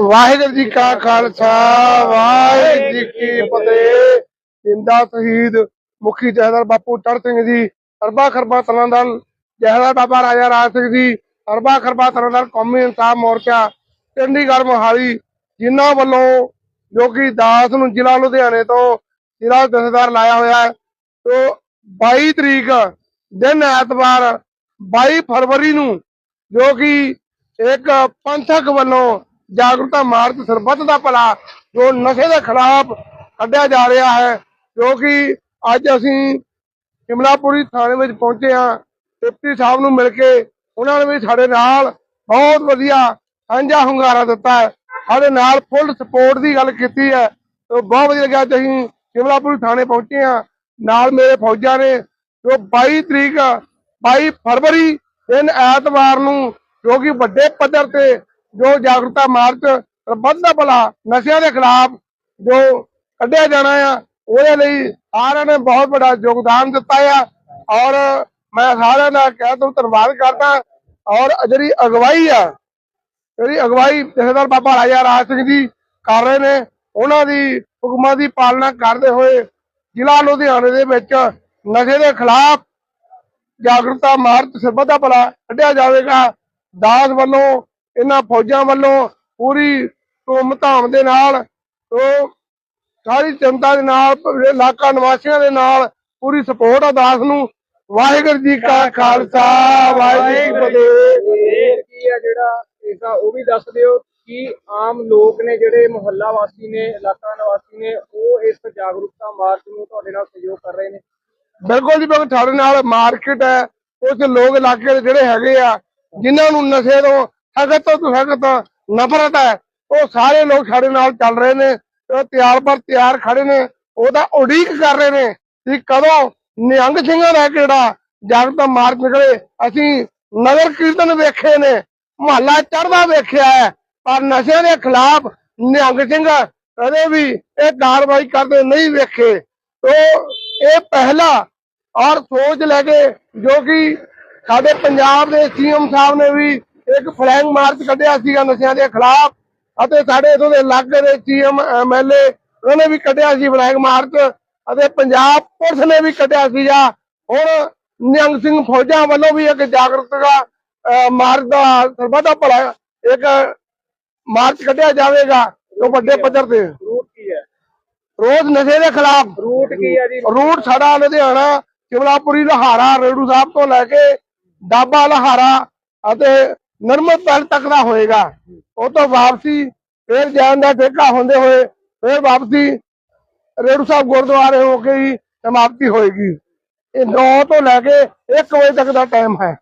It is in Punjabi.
ਵਾਹਿਗੁਰੂ ਜੀ ਕਾ ਖਾਲਸਾ, ਵਾਹਿਗੁਰੂ ਜੀ ਕੀ ਫਤਿਹ। ਜਿੰਦਾ ਸ਼ਹੀਦ ਮੁਖੀ ਜਹਦਰ ਬਾਪੂ ਚੜ ਸਿੰਘ ਜੀ, ਅਰਬਾ ਖਰਬਾ ਤਲੰਦਨ ਜਹਦਰ ਬਾਬਾ ਰਾਜਾ ਰਾਜ ਸਿੰਘ ਜੀ, ਅਰਬਾ ਖਰਬਾ ਤਲੰਦਨ ਕੌਮੀ ਇਨਸਾਫ ਮੋਰਚਾ, ਚੰਡੀਗੜ੍ਹ ਮੋਹਾਲੀ, ਜਿਨ੍ਹਾਂ ਵੱਲੋਂ ਜੋ ਕਿ ਦਾਸ ਨੂੰ ਜ਼ਿਲ੍ਹਾ ਲੁਧਿਆਣੇ ਤੋਂ ਜ਼ਿਲ੍ਹਾ ਜਥੇਦਾਰ ਲਾਇਆ ਹੋਇਆ ਹੈ। ਤੋਂ 22 ਤਰੀਕ ਦਿਨ ਐਤਵਾਰ 22 ਫਰਵਰੀ ਨੂੰ ਜੋ ਕਿ ਇੱਕ ਪੰਥਕ ਵੱਲੋਂ ਜਾਗਰੂਕਤਾ ਮਾਰਚ ਸਰਬੱਤ ਦਾ ਭਲਾ, ਜੋ ਨਸ਼ੇ ਦੇ ਖਿਲਾਫ ਕੱਢਿਆ ਜਾ ਰਿਹਾ ਹੈ, ਜੋ ਅੱਜ ਅਸੀਂ ਸ਼ਿਮਲਾਪੁਰੀ ਥਾਣੇ ਵਿੱਚ ਪਹੁੰਚੇ ਹਾਂ, ਡਿਪਟੀ ਸਾਹਿਬ ਨੂੰ ਮਿਲ ਕੇ ਉਹਨਾਂ ਨੇ ਵੀ ਸਾਡੇ ਨਾਲ ਬਹੁਤ ਵਧੀਆ ਸਾਂਝਾ ਹੁੰਗਾਰਾ ਦਿੱਤਾ ਹੈ। ਸਾਡੇ ਨਾਲ ਫੁੱਲ ਸਪੋਰਟ ਦੀ ਗੱਲ ਕੀਤੀ ਹੈ, ਤੇ ਬਹੁਤ ਵਧੀਆ ਲੱਗਿਆ ਅੱਜ ਅਸੀਂ ਸ਼ਿਮਲਾਪੁਰੀ ਥਾਣੇ ਪਹੁੰਚੇ ਹਾਂ। ਨਾਲ ਮੇਰੇ ਫੌਜਾਂ ਨੇ, ਜੋ 22 ਤਰੀਕ 22 ਫਰਵਰੀ ਦਿਨ ਐਤਵਾਰ ਨੂੰ ਜੋ ਕਿ ਵੱਡੇ ਪੱਧਰ ਤੇ ਜੋ ਜਾਗਰੂਕਤਾ ਮਾਰਚ ਸਰਬੱਤ ਦਾ ਭਲਾ ਨਸ਼ਿਆਂ ਦੇ ਖਿਲਾਫ ਜੋ ਕੱਢਿਆ ਜਾਣਾ ਆ, ਉਹਦੇ ਲਈ ਸਾਰਿਆਂ ਨੇ ਬਹੁਤ ਵੱਡਾ ਯੋਗਦਾਨ ਦਿੱਤਾ ਆ। ਔਰ ਮੈਂ ਸਾਰਿਆਂ ਦਾ ਕਹਿ ਤੋਂ ਧੰਨਵਾਦ ਕਰਦਾ। ਔਰ ਜਿਹੜੀ ਅਗਵਾਈ ਆ, ਜਿਹੜੀ ਅਗਵਾਈ ਜਥੇਦਾਰ ਬਾਬਾ ਰਾਜਾ ਰਾਜ ਸਿੰਘ ਜੀ ਕਰ ਰਹੇ ਨੇ, ਉਹਨਾਂ ਦੀ ਹੁਕਮਾਂ ਦੀ ਪਾਲਣਾ ਕਰਦੇ ਹੋਏ ਜ਼ਿਲ੍ਹਾ ਲੁਧਿਆਣੇ ਦੇ ਵਿੱਚ ਨਸ਼ੇ ਦੇ ਖਿਲਾਫ ਜਾਗਰੂਕਤਾ ਮਾਰਚ ਸਰਬੱਤ ਦਾ ਭਲਾ ਕੱਢਿਆ ਜਾਵੇਗਾ। ਦਾਸ ਵੱਲੋਂ ਇਹਨਾਂ ਫੌਜਾਂ ਵੱਲੋਂ ਪੂਰੀ ਧੂਮ ਧਾਮ ਦੇ ਨਾਲ ਤੋਂ ਸਾਰੀ ਜਨਤਾ ਦੇ ਨਾਲ ਇਲਾਕਾ ਨਿਵਾਸੀਆਂ ਦੇ ਨਾਲ ਪੂਰੀ ਸਪੋਰਟ ਆ ਦਾਸ ਨੂੰ। ਵਾਹਿਗੁਰੂ ਜੀ ਕਾ ਖਾਲਸਾ ਵਾਹਿਗੁਰੂ ਜੀ ਕੀ ਕੀ ਹੈ ਜਿਹੜਾ ਉਹ ਵੀ ਦੱਸ ਦਿਓ ਕਿ ਆਮ ਲੋਕ ਨੇ ਜਿਹੜੇ ਮੁਹੱਲਾ ਵਾਸੀ ਨੇ ਇਲਾਕਾ ਨਿਵਾਸੀ ਨੇ ਉਹ ਇਸ ਜਾਗਰੂਕਤਾ ਮਾਰਚ ਨੂੰ ਤੁਹਾਡੇ ਨਾਲ ਸਹਿਯੋਗ ਕਰ ਰਹੇ ਨੇ। ਬਿਲਕੁਲ ਜੀ ਬਿਲਕੁਲ ਸਾਡੇ ਨਾਲ ਮਾਰਕੀਟ ਹੈ। ਉਸ ਲੋਕ ਇਲਾਕੇ ਦੇ ਜਿਹੜੇ ਹੈਗੇ ਆ ਜਿਨ੍ਹਾਂ ਨੂੰ ਨਸ਼ੇ ਤੋਂ ਸਖਤ ਤੋਂ ਸਖਤ ਨਫ਼ਰਤ ਹੈ। ਉਹ ਸਾਰੇ ਲੋਕ ਸਾਡੇ ਨਾਲ ਚੱਲ ਰਹੇ ਨੇ ਤਿਆਰ ਪਰ ਤਿਆਰ ਖੜੇ ਨੇ, ਉਹਦਾ ਉਡੀਕ ਕਰ ਰਹੇ ਨੇ ਕਿ ਕਦੋਂ ਨਿਹੰਗ ਸਿੰਘਾਂ ਦਾ ਕਿਹੜਾ ਜਾਗਰੂਕਤਾ ਮਾਰਚ ਨਿਕਲੇ। ਅਸੀਂ ਨਗਰ ਕੀਰਤਨ ਵੇਖੇ ਨੇ, ਮੁਹੱਲਾ ਚੜਦਾ ਵੇਖਿਆ ਹੈ, ਪਰ ਨਸ਼ਿਆਂ ਦੇ ਖਿਲਾਫ ਨਿਹੰਗ ਸਿੰਘ ਕਦੇ ਵੀ ਇਹ ਕਾਰਵਾਈ ਕਰਦੇ ਨਹੀਂ ਵੇਖੇ। ਤੋ ਇਹ ਪਹਿਲਾ ਔਰ ਸੋਚ ਲੈ ਕੇ ਜੋ ਕਿ ਸਾਡੇ ਪੰਜਾਬ ਦੇ ਸੀਐਮ ਸਾਹਿਬ ਨੇ ਵੀ ਇੱਕ ਫਲੈਗ ਮਾਰਚ ਕੱਢਿਆ ਸੀਗਾ ਨਸ਼ਿਆਂ ਦੇ ਖਿਲਾਫ ਅਤੇ ਸਾਡੇ ਇਥੋਂ ਦੇ ਇਲਾਕੇ ਦੇ ਸੀਐਮ ਐਮਐਲਏ ਉਹਨਾਂ ਨੇ ਵੀ ਕੱਢਿਆ ਸੀ ਫਲੈਗ ਮਾਰਚ ਅਤੇ ਪੰਜਾਬ ਪੁਲਿਸ ਨੇ ਵੀ ਕੱਢਿਆ ਸੀਗਾ। ਹੁਣ ਨਿਹੰਗ ਸਿੰਘ ਫੌਜਾਂ ਵੱਲੋਂ ਵੀ ਇੱਕ ਜਾਗਰੂਕਤਾ ਮਾਰਚ ਦਾ ਸਰਬੱਤ ਦਾ ਭਲਾ ਇੱਕ ਮਾਰਚ ਕੱਢਿਆ ਜਾਵੇਗਾ ਜੋ ਵੱਡੇ ਪੱਧਰ ਤੇ। ਰੂਟ ਕੀ ਹੈ? ਰੋਜ਼ ਨਸ਼ੇ ਦੇ ਖਿਲਾਫ। ਰੂਟ ਕੀ ਹੈ ਜੀ? ਰੂਟ ਸਾਡਾ ਲੁਧਿਆਣਾ ਸ਼ਿਮਲਾਪੁਰੀ ਲਹਾਰਾ ਰੇੜੂ ਸਾਹਿਬ ਤੋਂ ਲੈ ਕੇ ਡਾਬਾ ਲਹਾਰਾ ਅਤੇ ਨਰਮਦ ਪੈਲ ਤੱਕ ਦਾ ਹੋਏਗਾ। ਉਹ ਤੋਂ ਵਾਪਸੀ ਫਿਰ ਜਾਣ ਦਾ ਠੇਕਾ ਹੁੰਦੇ ਹੋਏ ਫਿਰ ਵਾਪਸੀ ਰੇੜੂ ਸਾਹਿਬ ਗੁਰਦੁਆਰੇ ਹੋ ਕੇ ਹੀ ਸਮਾਪਤੀ ਹੋਏਗੀ। ਇਹ 9 ਤੋਂ ਲੈ ਕੇ 1 ਵਜੇ ਤੱਕ ਦਾ ਟਾਈਮ ਹੈ।